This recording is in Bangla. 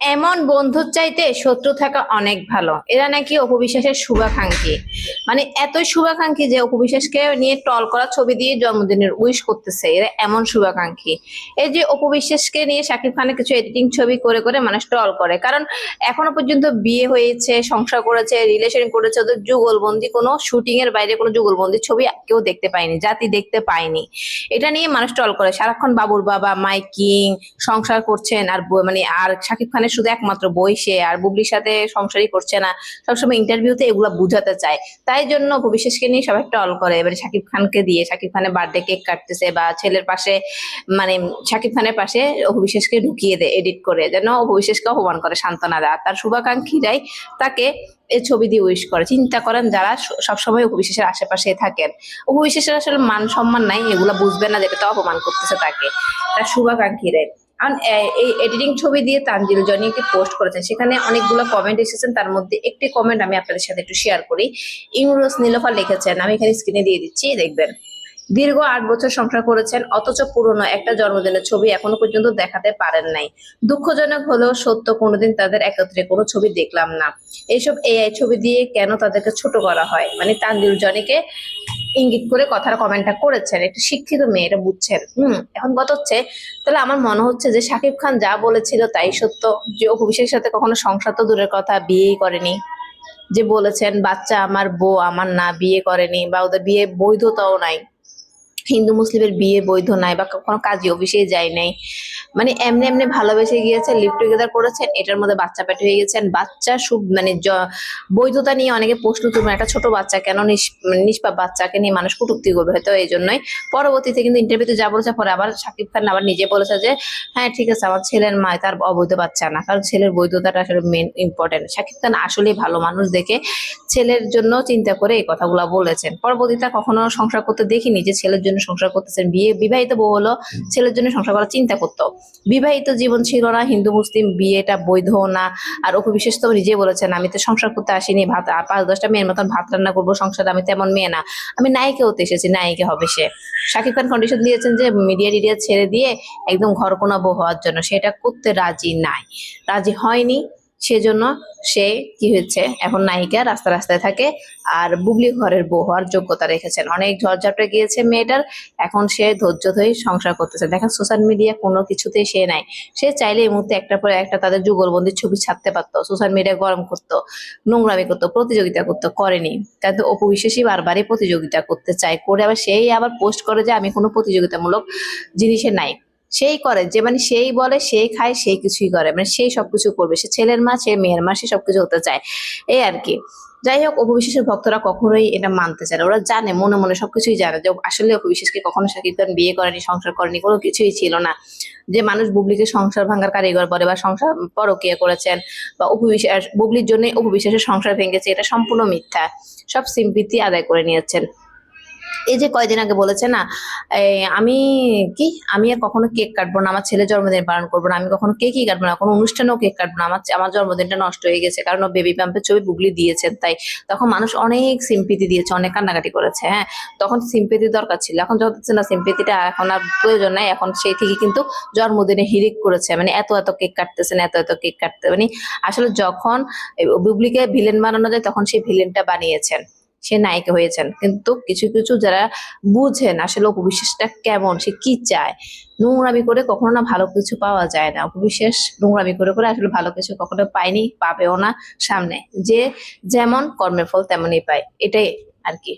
এমন বন্ধুর চাইতে শত্রু থাকা অনেক ভালো। এরা নাকি অপবিশ্বাসের শুভাকাঙ্ক্ষী। মানে এতই শুভাকাঙ্ক্ষী যে অপবিশ্বাসকে নিয়ে টল করা ছবি দিয়ে জন্মদিনের উইশ করতেছে। এরা এমন শুভাকাঙ্ক্ষী। এই যে অপবিশ্বাসকে নিয়ে শাকিব খানের কিছু এডিটিং ছবি করে করে মানুষ টল করে। কারণ এখনও পর্যন্ত বিয়ে হয়েছে, সংসার করেছে রিলেশন করেছে, ওদের যুগলবন্দি কোনো শুটিং এর বাইরে কোনো যুগলবন্দি ছবি কেউ দেখতে পায়নি, জাতি দেখতে পায়নি। এটা নিয়ে মানুষ টল করে। সারাক্ষণ বাবুর বাবা, মাইকিং, সংসার করছেন, আর মানে আর শাকিব খানের শুধু একমাত্র বই সে আর বুবলির সাথে সংসারই করছে না, সবসময় ইন্টারভিউতে এগুলো বুঝাতে চায়। তাই জন্য ভবিষ্যৎকে নিয়ে সবাই টল করে এবারে শাকিব খানকে দিয়ে, শাকিব খানের বার্থডে কেক কাটতেছে বা ছেলের পাশে মানে শাকিব খানের পাশে অভিশেষকে ঢুকিয়ে দেয় এডিট করে, যেন অভিশেষকে অপমান করে সান্ত্বনা দেয়। তার শুভাকাঙ্ক্ষীরাই তাকে এই ছবি দিয়ে উইশ করে। চিন্তা করেন যারা সবসময় অভিশেষের আশেপাশে থাকেন অভিশেষের আসলে মান সম্মান নাই, এগুলা বুঝবে না যেটা তো অপমান করতেছে তাকে, তার শুভাকাঙ্ক্ষীরাই। এ- এই এডিটিং ছবি দিয়ে তানজিল জনি একটি পোস্ট করেছেন। সেখানে অনেকগুলো কমেন্ট এসেছেন, তার মধ্যে একটি কমেন্ট আমি আপনাদের সাথে একটু শেয়ার করি। ইমরোজ নীলফা লিখেছেন, আমি এখানে স্ক্রিনে দিয়ে দিচ্ছি, দেখবেন। দীর্ঘ আট বছর সংসার করেছেন, অথচ পুরনো একটা জন্মদিনের ছবি এখনও পর্যন্ত দেখাতে পারেন নাই। দুঃখজনক হলেও সত্য, কোনোদিন তাদের একত্রে কোনো ছবি দেখলাম না। এইসব এআই ছবি দিয়ে কেন তাদেরকে ছোট করা হয়? মানে তানজিল জনিকে ইঙ্গিত করে কথার কমেন্টটা করেছেন। একটা শিক্ষিত মেয়ে, এটা বুঝছেন। হুম, এখন কথা হচ্ছে, তাহলে আমার মনে হচ্ছে যে শাকিব খান যা বলেছিল তাই সত্য, যে অভিষেকের সাথে কখনো সংসার তো দূরের কথা, বিয়েই করেনি। যে বলেছেন, বাচ্চা আমার বউ, আমার না, বিয়ে করেনি বা ওদের বিয়ে বৈধতাও নাই। হিন্দু মুসলিমের বিয়ে বৈধ নাই বা কখনো কাজী অফিসে যায় নাই। মানে এমনি এমনি ভালোবেসে গিয়েছে লিভ টুগেদার করেছেন, এটার মধ্যে বাচ্চা পেটে হয়ে গেছেন। বাচ্চা সুব মানে বৈধতা নিয়ে অনেকে প্রশ্ন তুলবেন একটা ছোট বাচ্চা কেন নিষ্পাপ বাচ্চাকে নিয়ে মানুষ কটুক্তি করবে? হয়তো এই জন্যই। পরবর্তীতে কিন্তু ইন্টারভিউতে যা বলেছে, পরে আবার শাকিব খান আবার নিজে বলেছে যে হ্যাঁ ঠিক আছে, আমার ছেলের মা তার অবৈধ বাচ্চা না, কারণ ছেলের বৈধতাটা আসলে মেন ইম্পর্টেন্ট শাকিব খান আসলেই ভালো মানুষ দেখে ছেলের জন্য চিন্তা করে এই কথাগুলো বলেছেন। পরবর্তীতে কখনো সংসার করতে দেখিনি যে ছেলের জন্য সংসার করতেছেন। বিয়ে বিবাহিত বউ হলো ছেলের জন্য সংসার করার চিন্তা করতো। বিবাহিত জীবন ছিল না হিন্দু মুসলিম বিয়েটা বৈধ না। আর অপু বিশেষ তো নিজে বলেছেন আমি তো সংসার করতে আসিনি ভাত পাঁচ দশটা মেয়ের মতন ভাত রান্না করব সংসার আমি তেমন মেয়ে না। আমি নায়িকা হতে এসেছি নায়িকা হবে সে। শাকিব খান কন্ডিশন দিয়েছেন যে মিডিয়া টিডিয়া ছেড়ে দিয়ে একদম ঘর কোনা বউ হওয়ার জন্য। সেটা করতে রাজি নাই। রাজি হয়নি সেজন্য সে কি হয়েছে? এখন নায়িকা, রাস্তা রাস্তায় থাকে আর বুবলি ঘরের বউ হওয়ার যোগ্যতা রেখেছেন। অনেক ঝড়ঝাপটে গিয়েছে মেয়েটার, এখন সে ধৈর্য ধরে সংসার করতেছে। দেখেন সোশ্যাল মিডিয়া কোনো কিছুতেই সে নাই। সে চাইলে এই মুহূর্তে একটা পরে একটা তাদের যুগলবন্দির ছবি ছাড়তে পারতো সোশ্যাল মিডিয়া গরম করতো, নোংরামি করতো, প্রতিযোগিতা করতো, করেনি। কিন্তু অপু বিশ্বাসী বারবারই প্রতিযোগিতা করতে চায়, করে আবার সেই আবার পোস্ট করে যে, আমি কোনো প্রতিযোগিতামূলক জিনিসে নাই। সেই করে, যে মানে সেই বলে, সেই খায়, সেই কিছুই করে। মানে সেই সবকিছু করবে। সে ছেলের মা, সে মেয়ের মা, সে সবকিছু হতে চায়। এই আর কি। যাই হোক, অপবিশ্বাসের ভক্তরা কখনোই এটা মানতে চায় ওরা জানে, মনে মনে সবকিছুই জানে। যে আসলে অপবিশ্বাসকে কখনো শাকিব খান বিয়ে করেনি, সংসার করেনি, কোনো কিছুই ছিল না। যে মানুষ বুবলিকে সংসার ভাঙার কারিগর বলে বা সংসার পরকিয়া করেছেন বা অপবিশ্বাস, বুবলির জন্য অপবিশ্বাসের সংসার ভেঙেছে, এটা সম্পূর্ণ মিথ্যা। সব সিম্পিতি আদায় করে নিয়েছেন। এই যে কয়দিন আগে বলেছে না আমি কি? আমি আর কখনো কেক কাটবো না, আমার ছেলে জন্মদিন পালন করব না, আমি কখনো কেকই কাটবো না, কোনো অনুষ্ঠানেও কেক কাটবো না, আমার আমার জন্মদিনটা নষ্ট হয়ে গেছে, কারণ ও বেবি পাম্পের ছবি বুবলি দিয়েছেন, তাই তখন মানুষ অনেক সিম্পিতি দিয়েছে, অনেক কান্নাকাটি করেছে হ্যাঁ? তখন সিম্পিতি দরকার ছিল, এখন হচ্ছে না সিম্পিতিটা এখন আর প্রয়োজন নাই, এখন সেই থেকে কিন্তু জন্মদিনে হিরিক করেছে মানে এত এত কেক কাটতেছেন, এত এত কেক কাটতে মানে আসলে যখন বুবলিকে ভিলেন বানানো যায়, তখন সেই ভিলেনটা বানিয়েছেন। সে নায়িকা হয়েছেন। কিন্তু কিছু কিছু যারা বুঝেন আসলে উপবিশ্বাসটা কেমন, সে কি চায়? নোংরামি করে কখনো না ভালো কিছু পাওয়া যায় না। উপবিশ্বাস নোংরামি করে করে আসলে ভালো কিছু কখনো পায়নি, পাবেও না সামনে। যে যেমন কর্মের ফল তেমনই পায়। এটাই আর কি।